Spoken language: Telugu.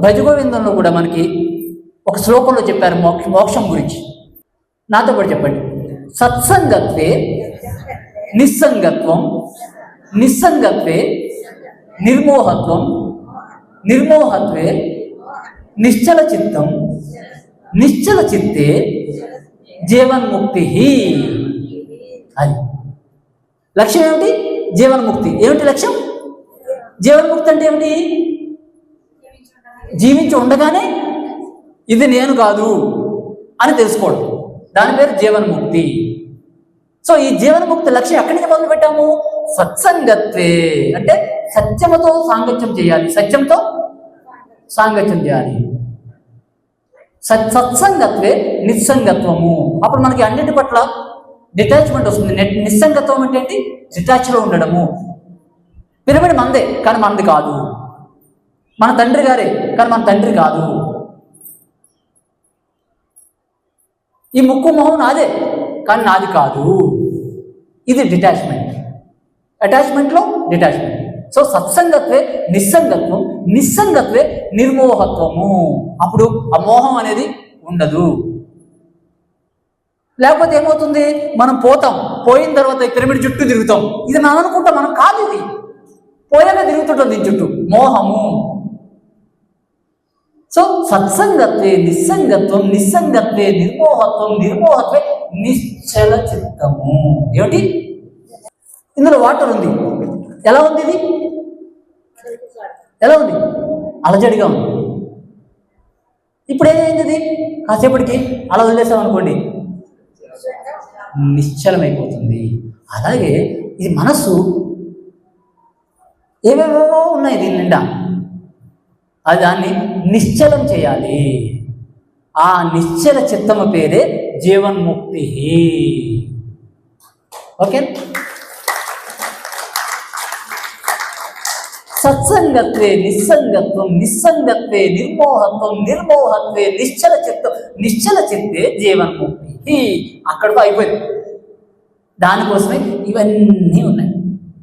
భజగోవిందంలో కూడా మనకి ఒక శ్లోకంలో చెప్పారు మోక్ష మోక్షం గురించి. నాతో కూడా చెప్పండి. సత్సంగత్వే నిస్సంగత్వం నిస్సంగత్వే నిర్మోహత్వం నిర్మోహత్వే నిశ్చల చిత్తం నిశ్చల చిత్తే జీవన్ముక్తి అది. లక్ష్యం ఏమిటి? జీవన్ముక్తి. ఏమిటి లక్ష్యం? జీవన్ముక్తి అంటే ఏమిటి? జీవించి ఉండగానే ఇది నేను కాదు అని తెలుసుకోవడం. దాని పేరు జీవన్ముక్తి. సో ఈ జీవన్ముక్తి లక్ష్యం ఎక్కడి నుంచి మొదలు పెట్టాము సత్సంగత్వే. అంటే సత్యముతో సాంగత్యం చేయాలి. సత్యంతో సాంగత్యం చేయాలి. సత్ సత్సంగత్వే నిస్సంగత్వము. అప్పుడు మనకి అన్నిటి పట్ల డిటాచ్మెంట్ వస్తుంది. నెట్ నిస్సంగత్వం అంటే ఏంటి? డిటాచ్లో ఉండడము. పిరమిడ్ మనదే కానీ మనది కాదు. మన తండ్రి గారే కానీ మన తండ్రి కాదు. ఈ ముక్కు మొహం నాదే కానీ నాది కాదు. ఇది డిటాచ్మెంట్ అటాచ్మెంట్లో డిటాచ్మెంట్ సో సత్సంగత్వే నిస్సంగత్వం నిస్సంగత్వే నిర్మోహత్వము. అప్పుడు ఆ మోహం అనేది ఉండదు. లేకపోతే ఏమవుతుంది? మనం పోతాం పోయిన తర్వాత ఈ పిరమిడ్ చుట్టూ తిరుగుతాం. ఇది మనం అనుకుంటాం మనం కాదు ఇది. పోయాక తిరుగుతుంటుంది దీని చుట్టూ. మోహము. సో సత్సంగత్వే నిస్సంగత్వం నిస్సంగత్వే నిర్మోహత్వం నిర్మోహత్వే నిశ్చల చిత్తము. ఏమిటి? ఇందులో వాటర్ ఉంది. ఎలా ఉంది ఇది? ఎలా ఉంది? అలజడిగా ఉంది. ఇప్పుడు ఏమైంది ఇది? కాసేపటికి అలా వదిలేసాం అనుకోండి నిశ్చలమైపోతుంది. అలాగే ఇది మనస్సు. ఏవేవో ఉన్నాయి దీని నిండా. అది దాన్ని నిశ్చలం చేయాలి. ఆ నిశ్చల చిత్తము పేరే జీవన్ముక్తి. ఓకే? సత్సంగత్వే నిస్సంగత్వం నిస్సంగత్వే నిర్మోహత్వం నిర్మోహత్వే నిశ్చల చిత్తం నిశ్చల చిత్తే జీవన్ముక్తి. అక్కడ అయిపోయింది. దానికోసమే ఇవన్నీ ఉన్నాయి.